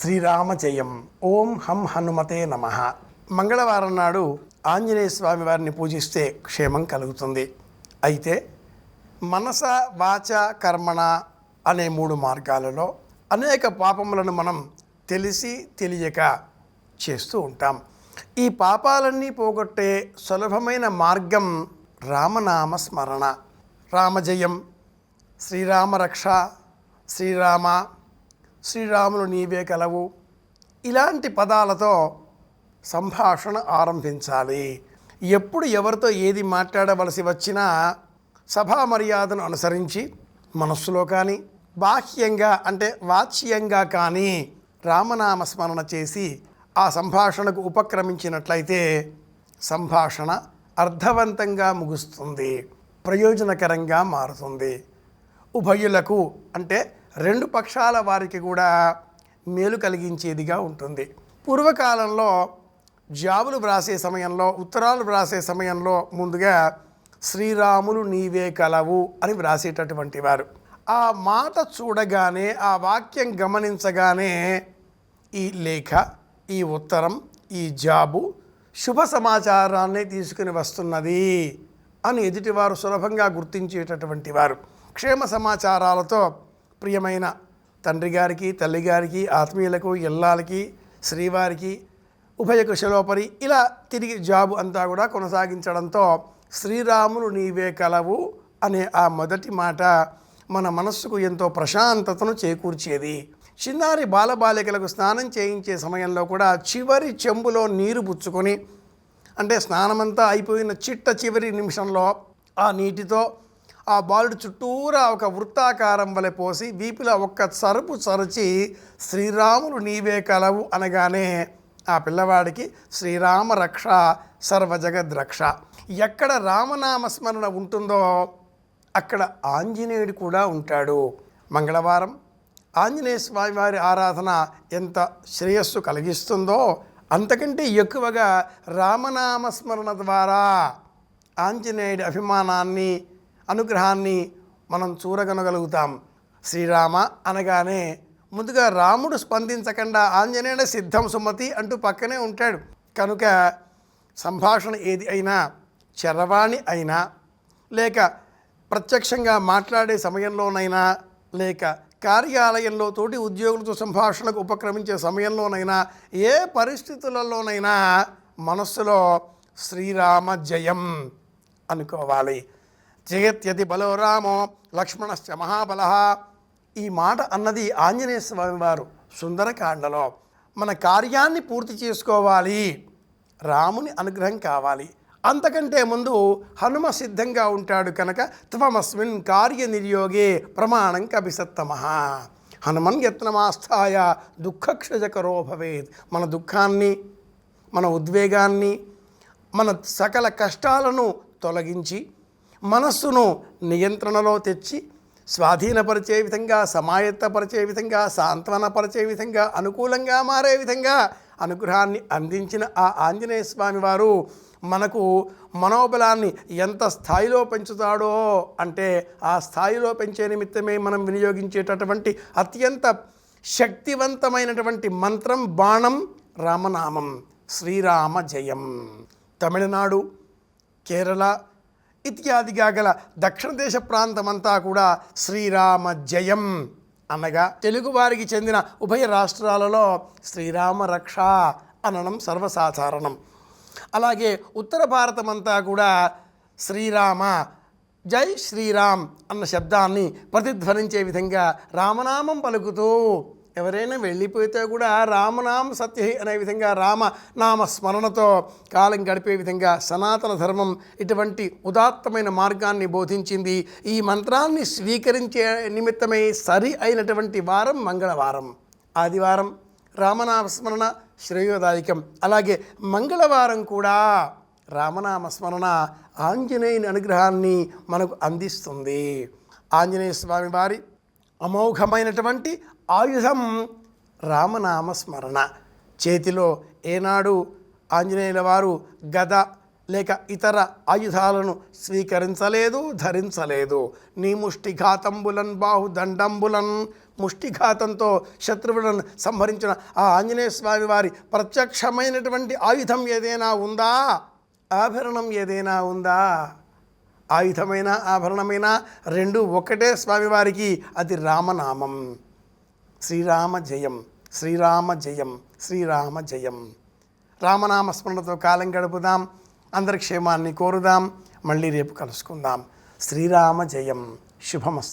శ్రీరామజయం. ఓం హం హనుమతే నమ. మంగళవారం నాడు ఆంజనేయ స్వామి వారిని పూజిస్తే క్షేమం కలుగుతుంది. అయితే మనస వాచ కర్మణ అనే మూడు మార్గాలలో అనేక పాపములను మనం తెలిసి తెలియక చేస్తూ ఉంటాం. ఈ పాపాలన్నీ పోగొట్టే సులభమైన మార్గం రామనామ స్మరణ. రామజయం శ్రీరామరక్ష శ్రీరామ శ్రీరాములు నీవే కలవు. ఇలాంటి పదాలతో సంభాషణ ఆరంభించాలి. ఎప్పుడు ఎవరితో ఏది మాట్లాడవలసి వచ్చినా సభా మర్యాదను అనుసరించి మనస్సులో కానీ బాహ్యంగా అంటే వాచ్యంగా కానీ రామనామ స్మరణ చేసి ఆ సంభాషణకు ఉపక్రమించినట్లయితే సంభాషణ అర్థవంతంగా ముగుస్తుంది ప్రయోజనకరంగా మారుతుంది. ఉభయులకు అంటే రెండు పక్షాల వారికి కూడా మేలు కలిగించేదిగా ఉంటుంది. పూర్వకాలంలో జాబులు వ్రాసే సమయంలో ఉత్తరాలు వ్రాసే సమయంలో ముందుగా శ్రీరాములు నీవే కలవు అని వ్రాసేటటువంటి వారు. ఆ మాట చూడగానే ఆ వాక్యం గమనించగానే ఈ లేఖ ఈ ఉత్తరం ఈ జాబు శుభ సమాచారాన్ని తీసుకుని వస్తున్నది అని ఎదుటివారు సులభంగా గుర్తించేటటువంటి వారు. క్షేమ సమాచారాలతో ప్రియమైన తండ్రి గారికి తల్లి గారికి ఆత్మీయులకు ఇల్లాలకి శ్రీవారికి ఉభయ కుశలోపరి ఇలా తిరిగి జాబు అంతా కూడా కొనసాగించడంతో శ్రీరాములు నీవే కలవు అనే ఆ మొదటి మాట మన మనస్సుకు ఎంతో ప్రశాంతతను చేకూర్చేది. చిన్నారి బాలబాలికలకు స్నానం చేయించే సమయంలో కూడా చివరి చెంబులో నీరు పుచ్చుకొని అంటే స్నానమంతా అయిపోయిన చిట్ట చివరి నిమిషంలో ఆ నీటితో ఆ బాలుడు చుట్టూరా ఒక వృత్తాకారం వలె పోసి వీపులో ఒక్క సరుపు సరచి శ్రీరాములు నీవే కలవు అనగానే ఆ పిల్లవాడికి శ్రీరామ రక్ష సర్వజగద్రక్ష ఎక్కడ రామనామ స్మరణ ఉంటుందో అక్కడ ఆంజనేయుడు కూడా ఉంటాడు. మంగళవారం ఆంజనేయ స్వామి వారి ఆరాధన ఎంత శ్రేయస్సు కలిగిస్తుందో అంతకంటే ఎక్కువగా రామనామస్మరణ ద్వారా ఆంజనేయుడి అభిమానాన్ని అనుగ్రహాన్ని మనం చూరగనగలుగుతాం. శ్రీరామ అనగానే ముందుగా రాముడు స్పందించకుండా ఆంజనేయుడు సిద్ధం సుమతి అంటూ పక్కనే ఉంటాడు. కనుక సంభాషణ ఏది అయినా చరవాణి అయినా లేక ప్రత్యక్షంగా మాట్లాడే సమయంలోనైనా లేక కార్యాలయంలో తోటి ఉద్యోగులతో సంభాషణకు ఉపక్రమించే సమయంలోనైనా ఏ పరిస్థితులలోనైనా మనస్సులో శ్రీరామ జయం అనుకోవాలి. జగత్యతి బలో రామో లక్ష్మణశ్చ మహాబల. ఈ మాట అన్నది ఆంజనేయ స్వామి వారు సుందరకాండలో. మన కార్యాన్ని పూర్తి చేసుకోవాలి. రాముని అనుగ్రహం కావాలి. అంతకంటే ముందు హనుమ సిద్ధంగా ఉంటాడు కనుక త్వమస్మిన్ కార్యనిర్యోగే ప్రమాణం కపిసత్తమ. హనుమన్ యత్నమాస్థాయ దుఃఖక్షజకరో భవేత్. మన దుఃఖాన్ని మన ఉద్వేగాన్ని మన సకల కష్టాలను తొలగించి మనస్సును నియంత్రణలో తెచ్చి స్వాధీనపరిచే విధంగా సమాయత్తపరిచే విధంగా సాంత్వనపరిచే విధంగా అనుకూలంగా మారే విధంగా అనుగ్రహాన్ని అందించిన ఆ ఆంజనేయ స్వామి వారు మనకు మనోబలాన్ని ఎంత స్థాయిలో పెంచుతాడో అంటే ఆ స్థాయిలో పెంచే నిమిత్తమే మనం వినియోగించేటటువంటి అత్యంత శక్తివంతమైనటువంటి మంత్రం బాణం రామనామం. శ్రీరామ జయం. తమిళనాడు కేరళ ఇత్యాదిగా గల దక్షిణ దేశ ప్రాంతమంతా కూడా శ్రీరామ జయం అనగా తెలుగువారికి చెందిన ఉభయ రాష్ట్రాలలో శ్రీరామ రక్ష అనడం సర్వసాధారణం. అలాగే ఉత్తర భారతమంతా కూడా శ్రీరామ జై శ్రీరామ్ అన్న శబ్దాన్ని ప్రతిధ్వనించే విధంగా రామనామం పలుకుతూ ఎవరైనా వెళ్ళిపోతే కూడా రామనామ సత్య అనే విధంగా రామ నామ స్మరణతో కాలం గడిపే విధంగా సనాతన ధర్మం ఇటువంటి ఉదాత్తమైన మార్గాన్ని బోధించింది. ఈ మంత్రాన్ని స్వీకరించే నిమిత్తమై సరి అయినటువంటి వారం మంగళవారం. ఆదివారం రామనామ స్మరణ శ్రేయోదాయకం. అలాగే మంగళవారం కూడా రామనామ స్మరణ ఆంజనేయుని అనుగ్రహాన్ని మనకు అందిస్తుంది. ఆంజనేయ స్వామి వారి అమోఘమైనటువంటి ఆయుధం రామనామ స్మరణ. చేతిలో ఏనాడు ఆంజనేయుల వారు గద లేక ఇతర ఆయుధాలను స్వీకరించలేదు ధరించలేదు. నీ ముష్టిఘాతంబులన్ బాహు దండంబులన్ ముష్టిఘాతంతో శత్రువులను సంహరించిన ఆ ఆంజనేయ స్వామి వారి ప్రత్యక్షమైనటువంటి ఆయుధం ఏదైనా ఉందా? ఆభరణం ఏదైనా ఉందా? ఆయుధమైన ఆభరణమైన రెండు ఒకటే స్వామివారికి అది రామనామం. శ్రీరామ జయం శ్రీరామ జయం శ్రీరామ జయం. రామనామ స్మరణతో కాలం గడుపుదాం అందరి క్షేమాన్ని కోరుదాం. మళ్ళీ రేపు కలుసుకుందాం. శ్రీరామ జయం. శుభమస్తు.